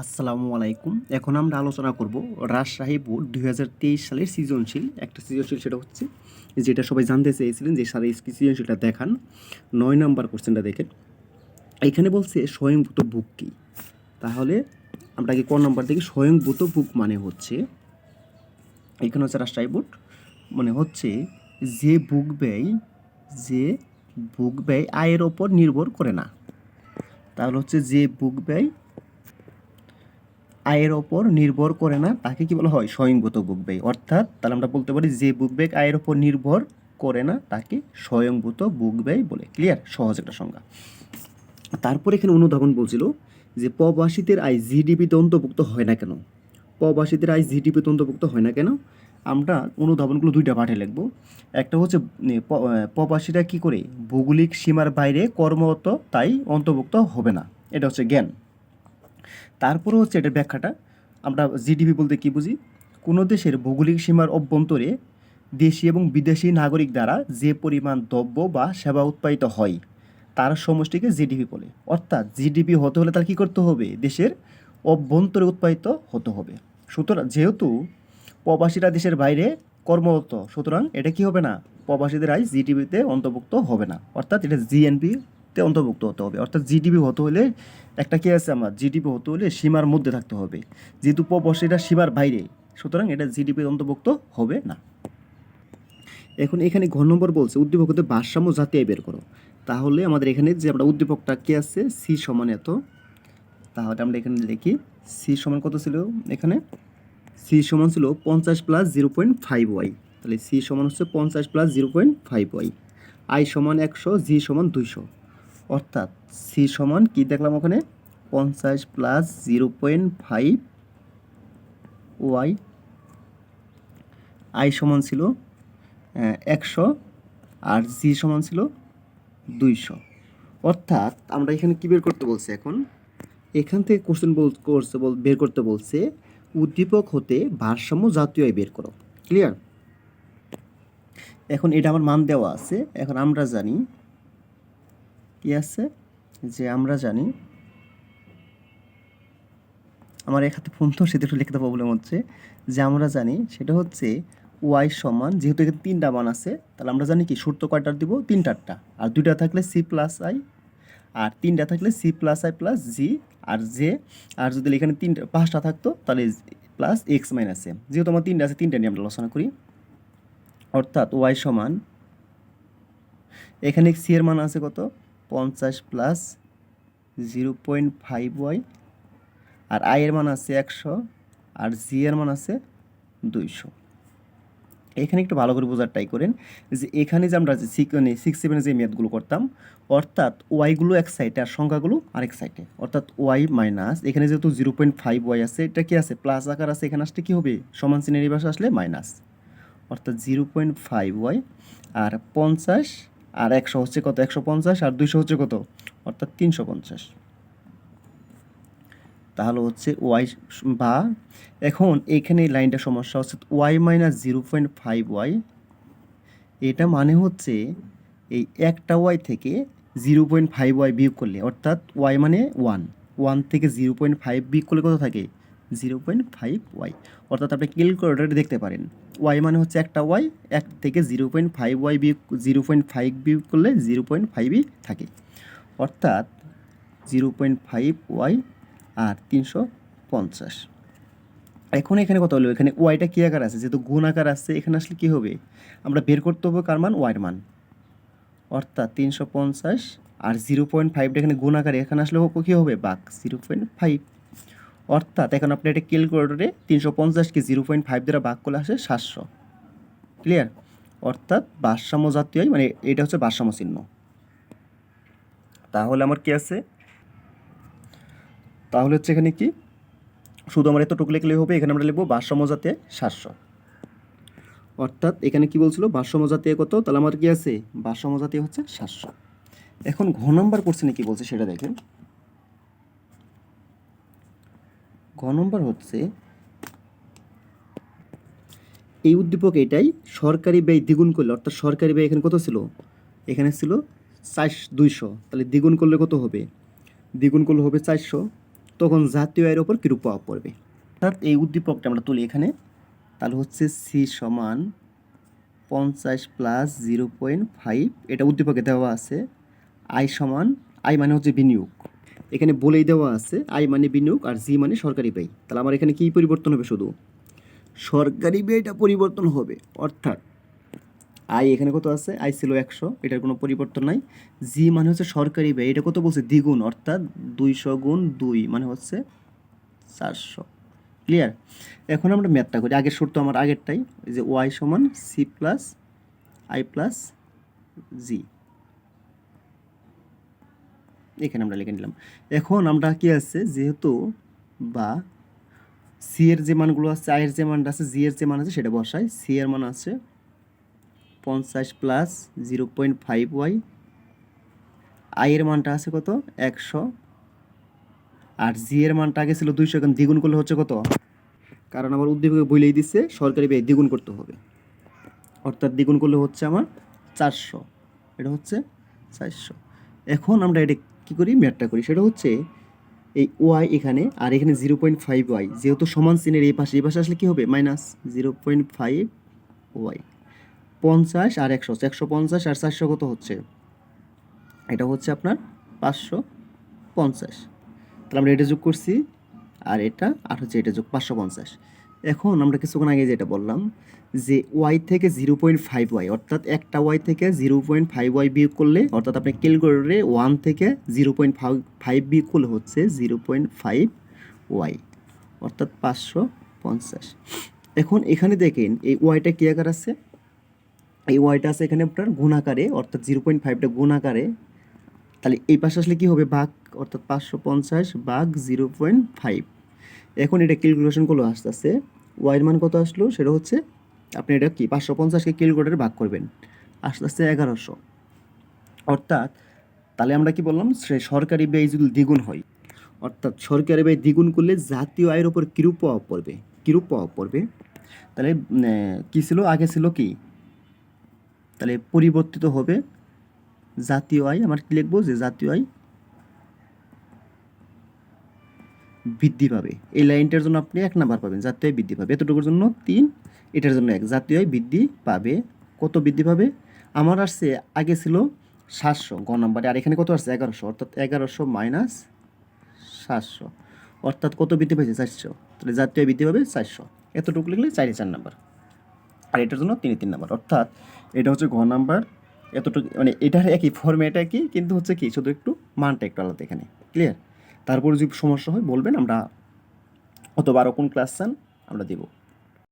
আসসালামু আলাইকুম। এখন আমরা আলোচনা করব রাজশাহী বোর্ড দুই হাজার তেইশ সালের সৃজনশীল, একটা সৃজনশীল সেটা হচ্ছে যেটা সবাই জানতে চেয়েছিলেন যে এই সৃজনশীলটা দেখান। নয় নাম্বার কোশ্চেনটা দেখেন। এখানে বলছে স্বয়ংভূত বুক কী? তাহলে আমরা কি ক নাম্বার দেখি, স্বয়ংভূত বুক মানে হচ্ছে, এখানে হচ্ছে রাজশাহী বোর্ড মানে হচ্ছে যে বুক ব্যয়, যে বুক ব্যয় আয়ের ওপর নির্ভর করে না। তাহলে হচ্ছে যে বুক ব্যয় আয়ের ওপর নির্ভর করে না, তাকে কি বলা হয়? স্বয়ংভূত বুক ব্যয়। অর্থাৎ তাহলে আমরা বলতে পারি যে বুক ব্যয় আয়ের ওপর নির্ভর করে না, তাকে স্বয়ংভূত বুক ব্যয় বলে। ক্লিয়ার সহজ একটা সংজ্ঞা। তারপর এখানে অনুধাবন বলছিল যে প্রবাসীদের আয় জিডিপিতে অন্তর্ভুক্ত হয় না কেন? প্রবাসীদের আয় জিডিপিতে অন্তর্ভুক্ত হয় না কেন? আমরা অনুধাবনগুলো দুইটা পাঠে লিখব। একটা হচ্ছে প্রবাসীরা কি করে? ভৌগোলিক সীমার বাইরে কর্মরত, তাই অন্তর্ভুক্ত হবে না। এটা হচ্ছে জ্ঞান। তারপরে হচ্ছে এটার ব্যাখ্যাটা, আমরা জিডিপি বলতে কি বুঝি? কোনো দেশের ভৌগোলিক সীমার অভ্যন্তরে দেশি এবং বিদেশি নাগরিক দ্বারা যে পরিমাণ দ্রব্য বা সেবা উৎপাদিত হয়, তার সমষ্টিকে জিডিপি বলে। অর্থাৎ জিডিপি হতে হলে তার কী করতে হবে? দেশের অভ্যন্তরে উৎপাদিত হতে হবে। সুতরাং যেহেতু প্রবাসীরা দেশের বাইরে কর্মরত, সুতরাং এটা কি হবে না? প্রবাসীদের আয় জিডিপিতে অন্তর্ভুক্ত হবে না। অর্থাৎ এটা জিএনপিতে অন্তর্ভুক্ত হতে হবে। অর্থাৎ জিডিপি হতে হলে একটা কি আছে আমার? জিডিপি হতে হলে সীমার মধ্যে থাকতে হবে। যেহেতু প্রবাসীরা সীমার বাইরে, সুতরাং এটা জিডিপির অন্তর্ভুক্ত হবে না। এখন এখানে ঘ নম্বর বলছে, উদ্দীপকদের ভারসাম্য জাতীয় বের করো। তাহলে আমাদের এখানে যে আমরা উদ্দীপকটা কি আছে? সি সমান এত। তাহলে আমরা এখানে লিখি সি সমান কত ছিল এখানে? সি সমান ছিল পঞ্চাশ plus zero point five Y তাহলে সি সমান হচ্ছে পঞ্চাশ plus zero point five Y I সমান একশো জি সমান দুইশো। অর্থাৎ সি সমান কি দেখলাম ওখানে? পঞ্চাশ plus zero point five Y I সমান ছিল একশো আর জি সমান ছিল দুইশো। অর্থাৎ আমরা এখানে কি বের করতে বলছে এখন? এখান থেকে কোশ্চেন বল করছে বল, বের করতে বলছে, উদ্দীপক হতে ভারসাম্য জাতীয় বের করো। ক্লিয়ার এখন এটা আমার মান দেওয়া আছে, এখন আমরা জানি কি আছে? যে আমরা জানি, আমার হাতে ফোন তো, সেটা একটু লিখতে প্রবলেম হচ্ছে। যে আমরা জানি, সেটা হচ্ছে ওয়াই সমান, যেহেতু এখানে তিনটা মান আছে, তাহলে আমরা জানি কি, সূত্র কয়টার দিব? তিনটারটা। আর দুইটা থাকলে সি প্লাস আই আর তিনটা থাকলে C plus I plus G R J আর যদি এখানে তিনটা, পাঁচটা থাকতো, তাহলে প্লাস এক্স মাইনাস এম যেহেতু আমার তিনটা আছে, তিনটা নিয়ে আমরা আলোচনা করি। অর্থাৎ ওয়াই সমান, এখানে সি এর মান আছে কত? পঞ্চাশ plus zero point five Y R I এর মান আছে একশো আর জি এর মান আছে দুইশো। এখানে একটু ভালো করে বোঝার ট্রাই করেন যে এখানে যে আমরা সিক্স সেভেনে যে ম্যাথগুলো করতাম, অর্থাৎ ওয়াইগুলো এক সাইডে আর সংখ্যাগুলো আরেক সাইডে অর্থাৎ ওয়াই মাইনাস এখানে যেহেতু জিরো পয়েন্ট ফাইভ ওয়াই আছে, এটা কি আছে? প্লাস আকার আছে, এখানে আসলে কী হবে? সমান চিনের পাশে আসলে মাইনাস অর্থাৎ জিরো পয়েন্ট ফাইভ ওয়াই আর পঞ্চাশ আর একশো হচ্ছে কত? একশো পঞ্চাশ আর দুইশো হচ্ছে কত? অর্থাৎ তিনশো পঞ্চাশ। তাহলে হচ্ছে ওয়াই বা এখন এখানে লাইনটা সমস্যা হচ্ছে Y minus zero point five Y. এটা মানে হচ্ছে এই একটা ওয়াই থেকে জিরো পয়েন্ট ফাইভ ওয়াই বিয়োগ করলে, অর্থাৎ ওয়াই মানে ওয়ান। ওয়ান থেকে জিরো পয়েন্ট ফাইভ বিয়োগ করলে কত থাকে? Zero point five Y. অর্থাৎ আপনি ক্যালকুলেটারে দেখতে পারেন। ওয়াই মানে হচ্ছে একটা ওয়াই, এক থেকে জিরো পয়েন্ট ফাইভ ওয়াই বিয়োগ, জিরো পয়েন্ট ফাইভ বিয়োগ করলে জিরো পয়েন্ট ফাইভই থাকে। অর্থাৎ জিরো পয়েন্ট ফাইভ ওয়াই আর তিনশো পঞ্চাশ। এখন এখানে কত হলো? এখানে ওয়াইটা কী আকার আছে? যেহেতু গুণ আকার আছে, এখানে আসলে কী হবে? আমরা বের করতে হবে কার মান? ওয়াইয়ের মান। অর্থাৎ তিনশো পঞ্চাশ আর জিরো পয়েন্ট ফাইভটা এখানে গুণ আকারে, এখানে আসলে কী হবে? বাক। Zero point five. অর্থাৎ এখন আপনি এটা ক্যালকুলেটরে তিনশো পঞ্চাশকে জিরো পয়েন্ট ফাইভ দ্বারা ভাগ করলে আসে সাতশো। ক্লিয়ার অর্থাৎ ভারসাম্য জাতীয় মানে এটা হচ্ছে ভারসাম্য চিহ্ন। তাহলে আমার কি আছে? তাহলে হচ্ছে এখানে কি? শুধু আমরা এতটুকু লিখলেই হবে, এখানে আমরা লিখব ভারসাম্য জাতীয় সাতশো। অর্থাৎ এখানে কি বলছিল? ভারসাম্য জাতীয় কত? তাহলে আমার কি আছে? ভারসাম্য জাতীয় হচ্ছে সাতশো। এখন ঘ নম্বর কোশ্চেনে কি বলছে সেটা দেখেন। নম্বর হচ্ছে, এই উদ্দীপক এটাই সরকারি ব্যয় দ্বিগুণ করলে, অর্থাৎ সরকারি ব্যয় এখানে কত ছিল? এখানে ছিল চার দুইশো। তাহলে দ্বিগুণ করলে কত হবে? দ্বিগুণ করলে হবে চারশো। তখন জাতীয় আয়ের ওপর কিরূপ প্রভাব পড়বে? অর্থাৎ এই উদ্দীপকটা আমরা তুলি এখানে। তাহলে হচ্ছে সি সমান পঞ্চাশ প্লাস জিরো পয়েন্ট ফাইভ এটা উদ্দীপকে দেওয়া আছে। আই সমান আই মানে হচ্ছে বিনিয়োগ। এখানে বলেই দেওয়া আছে, আই মানে বিনিয়োগ আর জি মানে সরকারি ব্যয়। তাহলে আমার এখানে কী পরিবর্তন হবে শুধু? সরকারি ব্যয়টা পরিবর্তন হবে, অর্থাৎ আই এখানে কত আছে? আই ছিল একশো, এটার কোনো পরিবর্তন নাই। জি মানে হচ্ছে সরকারি ব্যয়, এটা কত বলছে? দ্বিগুণ, অর্থাৎ দুইশো গুণ দুই মানে হচ্ছে চারশো। ক্লিয়ার এখন আমরা ম্যাথটা করি, আগের সুর তো আমার আগেরটাই, যে ওয়াই সমান C plus I plus G. এখানে আমরা লিখে নিলাম। এখন আমরা কি আছে? যেহেতু বা সি এর যে মানগুলো আছে আই এর যে মানটা আছে জি এর যে মান আছে, সেটা বসাই। সি এর মান আছে পঞ্চাশ plus zero point five Y I এর মানটা আছে কত? একশো। আর জি এর মানটা আগে ছিল দুইশো, এখন দ্বিগুণ করলে হচ্ছে কত? কারণ আমার উদ্দীপকে বলেই দিচ্ছে সরকারি ব্যয় দ্বিগুণ করতে হবে। অর্থাৎ দ্বিগুণ করলে হচ্ছে আমার চারশো। এটা হচ্ছে চারশো। এখন আমরা এটা কী করি? ম্যাটটা করি। সেটা হচ্ছে এই ওয়াই এখানে আর এখানে জিরো পয়েন্ট ফাইভ ওয়াই যেহেতু সমান চিনের এই পাশে এই পাশে আসলে কী হবে? Minus zero point five Y পঞ্চাশ আর একশো একশো পঞ্চাশ আর চারশো কত হচ্ছে? এটা হচ্ছে আপনার পাঁচশো পঞ্চাশ। তাহলে আমরা এটা যোগ করছি, আর এটা, আর হচ্ছে এটা যোগ পাঁচশো পঞ্চাশ। এখন আমরা কিছুক্ষণ আগে যেটা বললাম যে ওয়াই থেকে জিরো পয়েন্ট ফাইভ ওয়াই অর্থাৎ একটা ওয়াই থেকে জিরো পয়েন্ট ফাইভ ওয়াই বিয়োগ করলে, অর্থাৎ আপনি ক্যালকুলেটরে ওয়ান থেকে জিরো পয়েন্ট ফাইভ বিয়োগ করলে হচ্ছে জিরো পয়েন্ট ফাইভ ওয়াই অর্থাৎ পাঁচশো পঞ্চাশ। এখন এখানে দেখেন, এই ওয়াইটা কী আকার আছে? এই ওয়াইটা আছে এখানে আপনার গুণাকারে, অর্থাৎ জিরো পয়েন্ট ফাইভটা গুণাকারে। তাহলে এই পাশে আসলে কী হবে? বাঘ অর্থাৎ পাঁচশো পঞ্চাশ বাঘ জিরো পয়েন্ট ফাইভ এখন এটা ক্যালকুলেশন করল আস্তে আস্তে ওয়াইয়ের মান কত আসলো? সেটা হচ্ছে আপনি এটা কি, পাঁচশো পঞ্চাশকে ক্যালকুলেটারে ভাগ করবেন। আস্তে আস্তে এগারোশো। অর্থাৎ তাহলে আমরা কি বললাম, সে সরকারি ব্যয় যদি দ্বিগুণ হয়, অর্থাৎ সরকারি ব্যয় দ্বিগুণ করলে জাতীয় আয়ের ওপর কিরূপ প্রভাব পড়বে? কিরূপ প্রভাব পড়বে? তাহলে কি ছিল? আগে ছিল কি? তাহলে পরিবর্তিত হবে জাতীয় আয়, আমার কি লিখব যে জাতীয় আয় বৃদ্ধি পাবে। এই লাইনটার জন্য আপনি এক নাম্বার পাবেন, জাতীয় আয় বৃদ্ধি পাবে। এতটুকুর জন্য তিন, এটার জন্য এক। জাতীয় আয় বৃদ্ধি পাবে, কত বৃদ্ধি পাবে? আমার আসছে, আগে ছিল সাতশো, গ নাম্বারে। আর এখানে কত আসছে? এগারোশো, অর্থাৎ এগারোশো মাইনাস সাতশো। অর্থাৎ কত বৃদ্ধি পেয়েছে চারশো। তাহলে জাতীয় বৃদ্ধি পাবে চারশো। এতটুকু লিখলে চারি চার নাম্বার। আর এটার জন্য তিন তিন নাম্বার। অর্থাৎ এটা হচ্ছে ঘ নাম্বার। এতটুকু মানে এটার একই ফর্মেট একই, কিন্তু হচ্ছে কি? শুধু একটু মানটা একটু আলাদা এখানে। ক্লিয়ার তারপরে যদি সমস্যা হয় বলবেন আমরা অথবা আরও কোন ক্লাস চান আমরা দেবো।